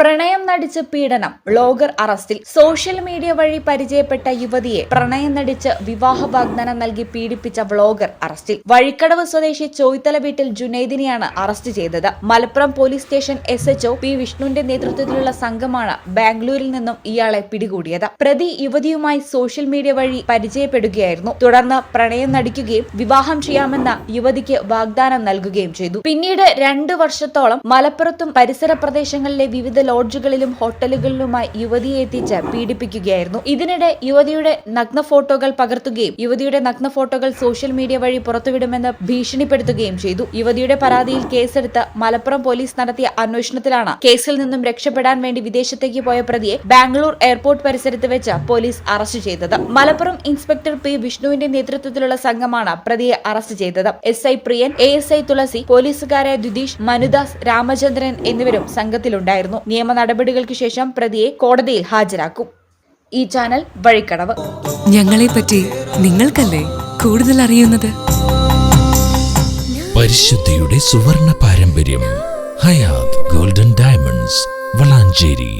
പ്രണയം നടിച്ച് പീഡനം ബ്ലോഗർ അറസ്റ്റിൽ സോഷ്യൽ മീഡിയ വഴി പരിചയപ്പെട്ട യുവതിയെ പ്രണയം നടിച്ച് വിവാഹ വാഗ്ദാനം നൽകി പീഡിപ്പിച്ച ബ്ലോഗർ അറസ്റ്റിൽ വഴിക്കടവ് സ്വദേശി ചോയ്ത്തല വീട്ടിൽ ജുനൈദിനെയാണ് അറസ്റ്റ് ചെയ്തത്. Malappuram police station S HO P വിഷ്ണുവിന്റെ നേതൃത്വത്തിലുള്ള സംഘമാണ് ബാംഗ്ലൂരിൽ നിന്നും ഇയാളെ പിടികൂടിയത്. പ്രതി യുവതിയുമായി സോഷ്യൽ മീഡിയ വഴി പരിചയപ്പെടുകയായിരുന്നു. തുടർന്ന് പ്രണയം നടിക്കുകയും വിവാഹം ചെയ്യാമെന്ന യുവതിക്ക് വാഗ്ദാനം നൽകുകയും ചെയ്തു. പിന്നീട് രണ്ടു വർഷത്തോളം മലപ്പുറത്തും പരിസര പ്രദേശങ്ങളിലെ വിവിധ ലോഡ്ജുകളിലും ഹോട്ടലുകളിലുമായി യുവതിയെ എത്തിച്ച് പീഡിപ്പിക്കുകയായിരുന്നു. ഇതിനിടെ യുവതിയുടെ നഗ്ന ഫോട്ടോകൾ പകർത്തുകയും യുവതിയുടെ നഗ്ന ഫോട്ടോകൾ സോഷ്യൽ മീഡിയ വഴി പുറത്തുവിടുമെന്ന് ഭീഷണിപ്പെടുത്തുകയും ചെയ്തു. യുവതിയുടെ പരാതിയിൽ കേസെടുത്ത് മലപ്പുറം പോലീസ് നടത്തിയ അന്വേഷണത്തിലാണ് കേസിൽ നിന്നും രക്ഷപ്പെടാൻ വേണ്ടി വിദേശത്തേക്ക് പോയ പ്രതിയെ ബാംഗ്ലൂർ എയർപോർട്ട് പരിസരത്ത് വെച്ച് പോലീസ് അറസ്റ്റ് ചെയ്തത്. മലപ്പുറം ഇൻസ്പെക്ടർ പി വിഷ്ണുവിന്റെ നേതൃത്വത്തിലുള്ള സംഘമാണ് പ്രതിയെ അറസ്റ്റ് ചെയ്തത്. S I Priyan A S I Thulasi പോലീസുകാരായ Dudeesh Manudas Ramachandran എന്നിവരും സംഘത്തിലുണ്ടായിരുന്നു. നിയമ നടപടികൾക്ക് ശേഷം പ്രതിയെ കോടതിയിൽ ഹാജരാക്കും. ഈ ചാനൽ വഴിക്കടവ്. ഞങ്ങളെ പറ്റി നിങ്ങൾക്കല്ലേ കൂടുതൽ അറിയുന്നത്? പരിശുദ്ധിയുടെ സുവർണ പാരമ്പര്യം ഹയാത് ഗോൾഡൻ ഡയമണ്ട്സ് വളാഞ്ചേരി.